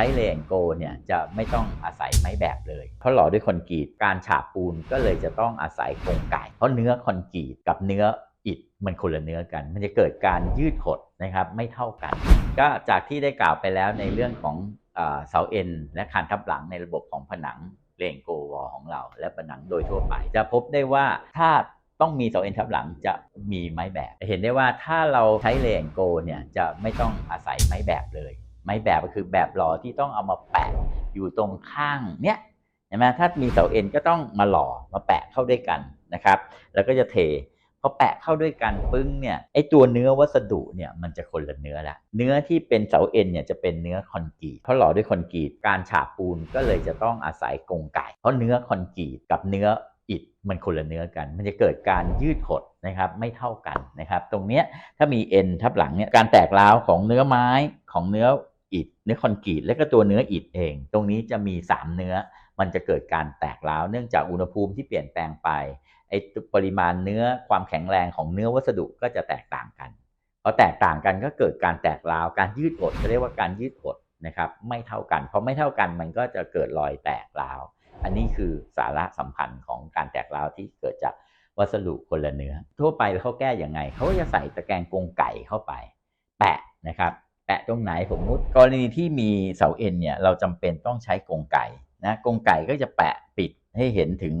ใช้เลนโกเนี่ยจะไม่ต้องอาศัยไม้แบบเลย เพราะหล่อด้วยคอนกรีตการฉาบปูนก็เลยจะต้องอาศัยโครงไก่ เพราะเนื้อคอนกรีตกับเนื้ออิฐมันคนละเนื้อกัน มันจะเกิดการยืดหดนะครับไม่เท่ากัน ก็จากที่ได้กล่าวไปแล้วในเรื่องของเสาเอ็นและคานทับหลังในระบบของผนังเลนโกวอของเรา และผนังโดยทั่วไป จะพบได้ว่าถ้าต้องมีเสาเอ็นทับหลังจะมีไม้แบบ เห็นได้ว่าถ้าเราใช้เลนโกเนี่ยจะไม่ต้องอาศัยไม้แบบเลย ไม้แบบก็คือแบบหล่อที่ต้องเอามาแปะอยู่ตรงข้างเนี้ยเห็นไหมถ้ามีเสาเอ็นก็ต้องมาหล่อมาแปะเข้าด้วยกันนะครับ แล้วก็จะเทพอแปะเข้าด้วยกันปึ้งเนี่ยไอตัวเนื้อวัสดุเนี่ยมันจะคนละเนื้อละเนื้อที่เป็นเสาเอ็นเนี่ยจะเป็นเนื้อคอนกรีตเพราะหล่อด้วยคอนกรีตการฉาบปูนก็เลยจะต้องอาศัยกรงไก่ เพราะเนื้อคอนกรีตกับเนื้ออิฐมันคนละเนื้อกัน มันจะเกิดการยืดหดนะครับไม่เท่ากันนะครับ ตรงเนี้ยถ้ามีเอ็นทับหลังเนี่ยการแตกร้าวของเนื้อไม้ของเนื้อ อิฐเนื้อคอนกรีตและก็ตัวเนื้ออิฐเอง ตรงนี้จะมี 3 เนื้อ มันจะเกิดการแตกร้าวเนื่องจากอุณหภูมิที่เปลี่ยนแปลงไปไอปริมาณเนื้อความแข็งแรงของเนื้อวัสดุก็จะแตกต่างกันพอแตกต่างกันก็เกิดการแตกร้าวการยืดหดเขาเรียกว่าการยืดหดนะครับไม่เท่ากันเพอไม่เท่ากันมันก็จะเกิดรอยแตกร้าว อันนี้คือสาระสำคัญของการแตกร้าวที่เกิดจากวัสดุคนละเนื้อ ทั่วไปเขาแก้อย่างไงเขาก็จะใส่ตะแกรงกรงไก่เข้าไป แปะนะครับ แปะตรงไหนผมมุดกรณีที่มีเสาเอ็นเนี่ยเราจำเป็นต้องใช้กรงไก่นะกรงไก่ก็จะแปะปิดให้เห็นถึง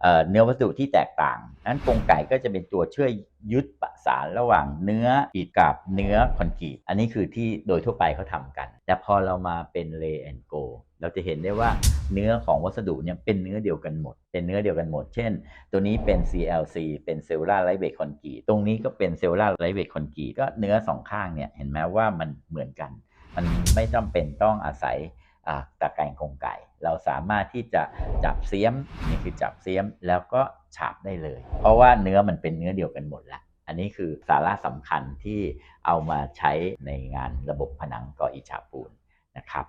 เเนื้อวัสดุที่แตกต่างนั้นกรงไก่ก็จะเป็นตัวช่วยยึดประสานระหว่างเนื้ออิฐกับเนื้อคอนกรีต อันนี้คือที่โดยทั่วไปเขาทำกัน แต่พอเรามาเป็นเลแอนโก เราจะเห็นได้ว่าเนื้อของวัสดุเนี่ยเป็นเนื้อเดียวกันหมด เป็นเนื้อเดียวกันหมด เช่น ตัวนี้เป็น CLC เป็นเซลลูลาไลเวทคอนกรีตตรงนี้ก็เป็นเซลลูลาไลเวทคอนกรีตก็เนื้อสองข้างเนี่ยเห็นไหมว่ามันเหมือนกัน มันไม่จำเป็นต้องอาศัยอาตะแกรงกรงไก่ เราสามารถที่จะจับเสียมนี่คือจับเสียมแล้วก็ฉาบได้เลย เพราะว่าเนื้อมันเป็นเนื้อเดียวกันหมดและอันนี้คือสาระสำคัญที่เอามาใช้ในงานระบบผนังก่ออิฐฉาบปูนนะครับ